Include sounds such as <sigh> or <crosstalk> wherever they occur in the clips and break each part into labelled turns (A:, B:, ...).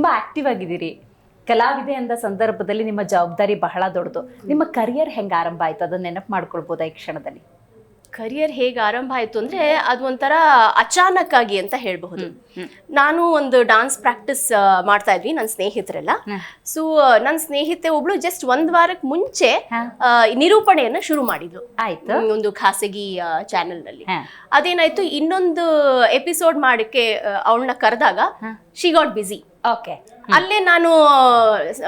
A: ತುಂಬಾ ಆಕ್ಟಿವ್ ಆಗಿದ್ದೀರಿ. ಕಲಾವಿದೆ ಅಂದ ಸಂದರ್ಭದಲ್ಲಿ ನಿಮ್ಮ ಜವಾಬ್ದಾರಿ ಬಹಳ ದೊಡ್ಡದು. ನಿಮ್ಮ ಕರಿಯರ್ ಹೆಂಗ್ ಆರಂಭ ಆಯ್ತು? ಅದನ್ನ ನೆನಪು ಮಾಡ್ಕೊಳ್ಬೋದಾ ಈ ಕ್ಷಣದಲ್ಲಿ?
B: ಕರಿಯರ್ ಹೇಗೆ ಆರಂಭ ಆಯ್ತು ಅಂದ್ರೆ ಅದು ಒಂಥರ ಅಚಾನಕ್ ಆಗಿ ಅಂತ ಹೇಳಬಹುದು. ನಾನು ಒಂದು ಡಾನ್ಸ್ ಪ್ರಾಕ್ಟೀಸ್ ಮಾಡ್ತಾ ಇದ್ವಿ ನನ್ನ ಸ್ನೇಹಿತರೆಲ್ಲ. ಸೊ ನನ್ನ ಸ್ನೇಹಿತೆ ಒಬ್ಳು ಜಸ್ಟ್ ಒಂದ್ ವಾರಕ್ಕೆ ಮುಂಚೆ ನಿರೂಪಣೆಯನ್ನು ಶುರು ಮಾಡಿದ್ಲು.
A: ಆಯ್ತು.
B: ಒಂದು ಖಾಸಗಿ
A: ಚಾನೆಲ್ನಲ್ಲಿ
B: ಅದೇನಾಯ್ತು ಇನ್ನೊಂದು ಎಪಿಸೋಡ್ ಮಾಡಕ್ಕೆ ಅವಳನ್ನ ಕರೆದಾಗ ಶಿ ಗಾಟ್ ಬಿಸಿ
A: ಓಕೆ
B: ಅಲ್ಲೇ ನಾನು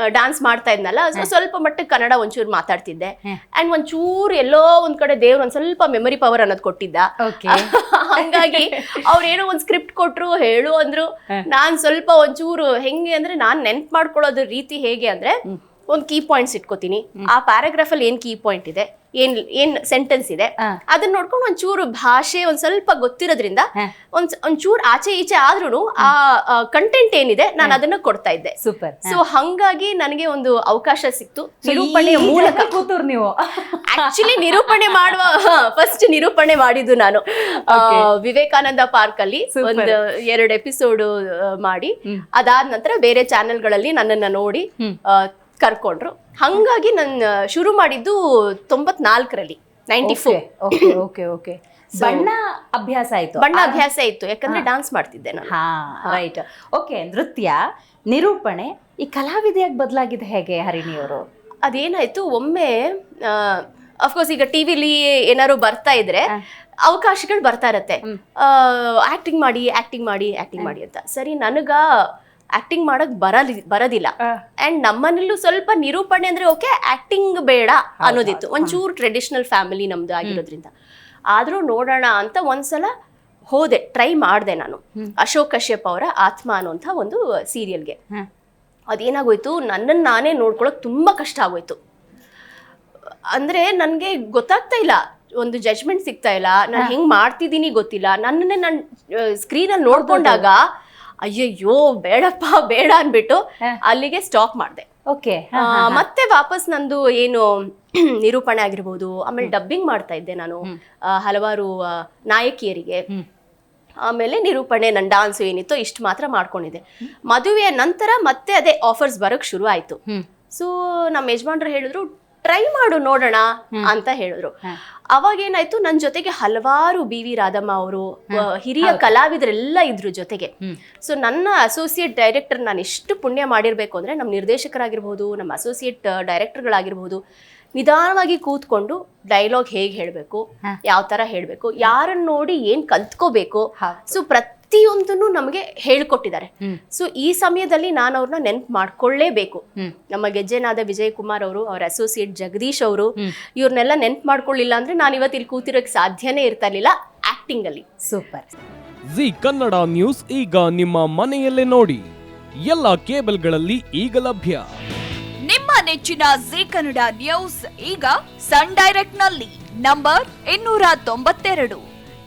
B: ಡಾನ್ಸ್ ಮಾಡ್ತಾ ಇದ್ನಲ್ಲ ಸೊ ಸ್ವಲ್ಪ ಮಟ್ಟಕ್ಕೆ ಕನ್ನಡ ಒಂಚೂರು ಮಾತಾಡ್ತಿದ್ದೆ. ಅಂಡ್ ಒಂಚೂರು ಎಲ್ಲೋ ಒಂದ್ ಕಡೆ ದೇವ್ರು ಒಂದ್ ಸ್ವಲ್ಪ ಮೆಮೊರಿ ಪವರ್ ಅನ್ನೋದು ಕೊಟ್ಟಿದ್ದ.
A: ಓಕೆ <laughs>
B: ಹಂಗಾಗಿ ಅವ್ರೇನೋ ಒಂದ್ ಸ್ಕ್ರಿಪ್ಟ್ ಕೊಟ್ರು ಹೇಳು ಅಂದ್ರು. ನಾನ್ ಸ್ವಲ್ಪ ಒಂಚೂರು ಹೆಂಗೆ ಅಂದ್ರೆ ನಾನ್ ನೆನ್ಪ್ ಮಾಡ್ಕೊಳ್ಳೋದು ರೀತಿ ಹೇಗೆ ಅಂದ್ರೆ ಒಂದ್ ಕೀ ಪಾಯಿಂಟ್ಸ್ ಇಟ್ಕೋತೀನಿ. ಆ ಪ್ಯಾರಾಗ್ರಾಫ್ ಅಲ್ಲಿ ಏನ್ ಕೀ ಪಾಯಿಂಟ್ ಇದೆ ಏನ್ ಏನ್ ಸೆಂಟೆನ್ಸ್ ಇದೆ. ಅದನ್ನ ನೋಡ್ಕೊಂಡು ಒಂಚೂರು ಭಾಷೆ ಒಂದ್ ಸ್ವಲ್ಪ ಗೊತ್ತಿರೋದ್ರಿಂದ. ಒಂದ್ ಒಂಚೂರು ಆಚೆ ಈಚೆ ಆದ್ರೂ ಆ ಕಂಟೆಂಟ್ ಏನಿದೆ ನಾನು ಅದನ್ನ ಕೊಡ್ತಾ ಇದ್ದೆ.
A: ಸೂಪರ್.
B: ಸೊ ಹಂಗಾಗಿ ನನಗೆ ಒಂದು ಅವಕಾಶ ಸಿಕ್ತು. ನಿರೂಪಣೆಯ ಮೂಲಕ.
A: ಕೂತೂರ್ ನೀವು?
B: ಆಕ್ಚುಲಿ ನಿರೂಪಣೆ ಮಾಡುವ ಫಸ್ಟ್ ನಿರೂಪಣೆ ಮಾಡಿದ್ದು ನಾನು. ವಿವೇಕಾನಂದ ಪಾರ್ಕ್ ಅಲ್ಲಿ. ಒಂದು ಎರಡು ಎಪಿಸೋಡ್ ಮಾಡಿ. ಅದಾದ ನಂತರ ಬೇರೆ ಚಾನೆಲ್ಗಳಲ್ಲಿ ನನ್ನನ್ನ ನೋಡಿ ಕರ್ಕೊಂಡ್ರು. ಹಂಗಾಗಿ ನನ್ನ ಶುರು ಮಾಡಿದ್ದು ತೊಂಬತ್ನಾಲ್ಕರಲ್ಲಿ ninety four.
A: Okay okay okay ಬಣ್ಣ ಅಭ್ಯಾಸ ಆಯ್ತು.
B: ಬಣ್ಣ ಅಭ್ಯಾಸ ಇತ್ತು ಯಾಕಂದ್ರೆ ಡಾನ್ಸ್ ಮಾಡ್ತಿದ್ದೆ ನಾನು.
A: ಹಾ ರೈಟ್ ಓಕೆ ನೃತ್ಯ ನಿರೂಪಣೆ ಈ ಕಲಾವಿದೆಯಾಗಿ ಬದಲಾಗಿದೆ ಹೇಗೆ ಹರಿಣಿಯವರು?
B: ಅದೇನಾಯ್ತು ಒಮ್ಮೆ ಅಫ್ಕೋರ್ಸ್ ಈಗ ಟಿವಿಲಿ ಏನಾದ್ರು ಬರ್ತಾ ಇದ್ರೆ ಅವಕಾಶಗಳು ಬರ್ತಾ ಇರತ್ತೆ. ಆಕ್ಟಿಂಗ್ ಮಾಡಿ ಆಕ್ಟಿಂಗ್ ಮಾಡಿ ಆಕ್ಟಿಂಗ್ ಮಾಡಿ ಅಂತ. ಸರಿ ನನಗ ಆಕ್ಟಿಂಗ್ ಮಾಡಕ್ ಬರಲಿ ಬರೋದಿಲ್ಲ. ಅಂಡ್ ನಮ್ಮನೇಲೂ ಸ್ವಲ್ಪ ನಿರೂಪಣೆ ಅಂದ್ರೆ ಓಕೆ ಆಕ್ಟಿಂಗ್ ಬೇಡ ಅನ್ನೋದಿತ್ತು. ಒಂಚೂರು ಟ್ರೆಡಿಷನಲ್ ಫ್ಯಾಮಿಲಿ ನಮ್ದು ಆಗಿರೋದ್ರಿಂದ. ಆದ್ರೂ ನೋಡೋಣ ಅಂತ ಒಂದ್ಸಲ ಹೋದೆ ಟ್ರೈ ಮಾಡಿದೆ ನಾನು. ಅಶೋಕ್ ಕಶ್ಯಪ್ ಅವರ ಆತ್ಮ ಅನ್ನುವಂಥ ಒಂದು ಸೀರಿಯಲ್ಗೆ. ಅದೇನಾಗೋಯ್ತು ನನ್ನನ್ನು ನಾನೇ ನೋಡ್ಕೊಳಕ್ ತುಂಬಾ ಕಷ್ಟ ಆಗೋಯ್ತು. ಅಂದ್ರೆ ನನಗೆ ಗೊತ್ತಾಗ್ತಾ ಇಲ್ಲ ಒಂದು ಜಜ್ಮೆಂಟ್ ಸಿಗ್ತಾ ಇಲ್ಲ ನಾನು ಹೆಂಗ್ ಮಾಡ್ತಿದ್ದೀನಿ ಗೊತ್ತಿಲ್ಲ. ನನ್ನನ್ನೇ ನಾನು ಸ್ಕ್ರೀನಲ್ಲಿ ನೋಡ್ಕೊಂಡಾಗ ಅಯ್ಯಯ್ಯೋ ಬೇಡಪ್ಪ ಬೇಡ ಅನ್ಬಿಟ್ಟು ಅಲ್ಲಿಗೆ ಸ್ಟಾಪ್ ಮಾಡಿದೆ.
A: ಓಕೆ
B: ಮತ್ತೆ ವಾಪಸ್ ನಂದು ಏನು <clears throat> ನಿರೂಪಣೆ ಆಗಿರ್ಬೋದು ಆಮೇಲೆ ಡಬ್ಬಿಂಗ್ ಮಾಡ್ತಾ ಇದ್ದೆ ನಾನು ಹಲವಾರು ನಾಯಕಿಯರಿಗೆ. ಆಮೇಲೆ ನಿರೂಪಣೆ ನನ್ನ ಡಾನ್ಸ್ ಏನಿತ್ತು ಇಷ್ಟು ಮಾತ್ರ ಮಾಡ್ಕೊಂಡಿದ್ದೆ. ಮದುವೆಯ ನಂತರ ಮತ್ತೆ ಅದೇ ಆಫರ್ಸ್ ಬರೋಕ್ಕೆ ಶುರು ಆಯಿತು. ಸೊ ನಮ್ಮ ಯಜಮಾನ್ರು ಹೇಳಿದ್ರು ಟ್ರೈ ಮಾಡು ನೋಡೋಣ ಅಂತ ಹೇಳಿದ್ರು. ಅವಾಗ ಏನಾಯ್ತು ನನ್ನ ಜೊತೆಗೆ ಹಲವಾರು ಬಿ ವಿ ರಾಧಮ್ಮ ಅವರು ಹಿರಿಯ ಕಲಾವಿದರೆಲ್ಲ ಇದ್ರು ಜೊತೆಗೆ. ಸೊ ನನ್ನ ಅಸೋಸಿಯೇಟ್ ಡೈರೆಕ್ಟರ್ ನಾನು ಎಷ್ಟು ಪುಣ್ಯ ಮಾಡಿರ್ಬೇಕು ಅಂದ್ರೆ ನಮ್ಮ ನಿರ್ದೇಶಕರಾಗಿರ್ಬೋದು ನಮ್ಮ ಅಸೋಸಿಯೇಟ್ ಡೈರೆಕ್ಟರ್ಗಳಾಗಿರ್ಬೋದು ನಿಧಾನವಾಗಿ ಕೂತ್ಕೊಂಡು ಡೈಲಾಗ್ ಹೇಗೆ ಹೇಳಬೇಕು ಯಾವ ತರ ಹೇಳಬೇಕು ಯಾರನ್ನ ನೋಡಿ ಏನ್ ಕಲ್ತ್ಕೋಬೇಕು. ಸೊ ಪ್ರತಿಯೊಂದನ್ನು ನಮಗೆ ಹೇಳ್ಕೊಟ್ಟಿದ್ದಾರೆ. ಸೊ ಈ ಸಮಯದಲ್ಲಿ ನಾನು ಅವ್ರನ್ನ ನೆನ್ಪು ಮಾಡ್ಕೊಳ್ಳೇಬೇಕು ನಮ್ಮ ಗೆಜ್ಜೆನಾದ ವಿಜಯ್ ಕುಮಾರ್ ಅವರು ಅವರ ಅಸೋಸಿಯೇಟ್ ಜಗದೀಶ್ ಅವರು ಇವ್ರನ್ನೆಲ್ಲ ನೆನ್ಪು ಮಾಡ್ಕೊಳ್ಳಿಲ್ಲ ಅಂದ್ರೆ ನಾನು ಇವತ್ತು ಇಲ್ಲಿ ಕೂತಿರೋಕೆ ಸಾಧ್ಯನೇ ಇರ್ತಾ ಇರಲಿಲ್ಲ ಆಕ್ಟಿಂಗ್ ಅಲ್ಲಿ.
A: ಸೂಪರ್
C: ಜಿ ಕನ್ನಡ ನ್ಯೂಸ್ ಈಗ ನಿಮ್ಮ ಮನೆಯಲ್ಲೇ ನೋಡಿ. ಎಲ್ಲ ಕೇಬಲ್ಗಳಲ್ಲಿ ಈಗ ಲಭ್ಯ.
D: ನಿಮ್ಮ ನೆಚ್ಚಿನ ಜಿ ಕನ್ನಡ ನ್ಯೂಸ್ ಈಗ ಸನ್ ಡೈರೆಕ್ಟ್ನಲ್ಲಿ ನಂಬರ್ ಇನ್ನೂರ ತೊಂಬತ್ತೆರಡು.